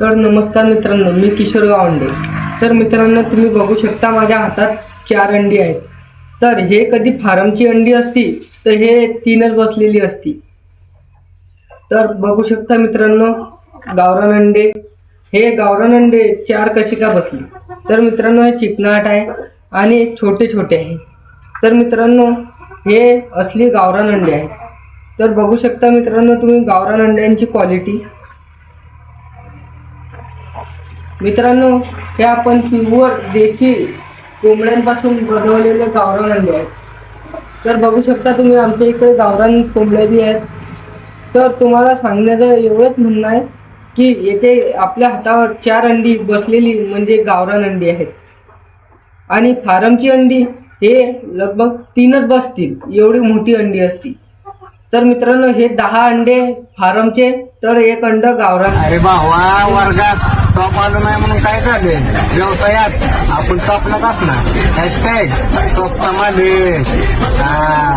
तर नमस्कार मित्रांनो मी किशोर गावंडे. तर मित्रांनो तुम्ही बघू शकता माझ्या हातात चार अंडी आहेत. तर हे कधी फार्मची अंडी असती तर हे तीनच बसलेली असती. तर बघू शकता मित्रांनो गावरान अंडे. हे गावरान अंडे चार कशी का बसली? तर मित्रांनो हे चिकनाट आहे आणि छोटे छोटे आहे. तर मित्रांनो हे असली गावरान अंडे आहेत. तर बघू शकता मित्रांनो तुम्ही गावरान अंड्यांची क्वालिटी मित्रांनो हे आपण प्युअर देशी कोंबड्यांपासून बनवलेले गावरान अंडे आहेत तर बघू शकता तुम्ही आमच्या इकडे गावरान कोंबड्या बी आहेत. तर तुम्हाला सांगण्याचं एवढंच म्हणणं आहे की येथे आपल्या हातावर चार अंडी बसलेली म्हणजे गावरान अंडी आहेत. आणि फारमची अंडी हे लगभग तीनच बसतील एवढी मोठी अंडी असती. तर मित्रांनो हे दहा अंडे फारमचे तर एक अंड गावरान. अरे Papalo na yung mga kaisad eh. Diyaw sayat, apple top na kas na. Hashtag, soft tamad eh. Ah,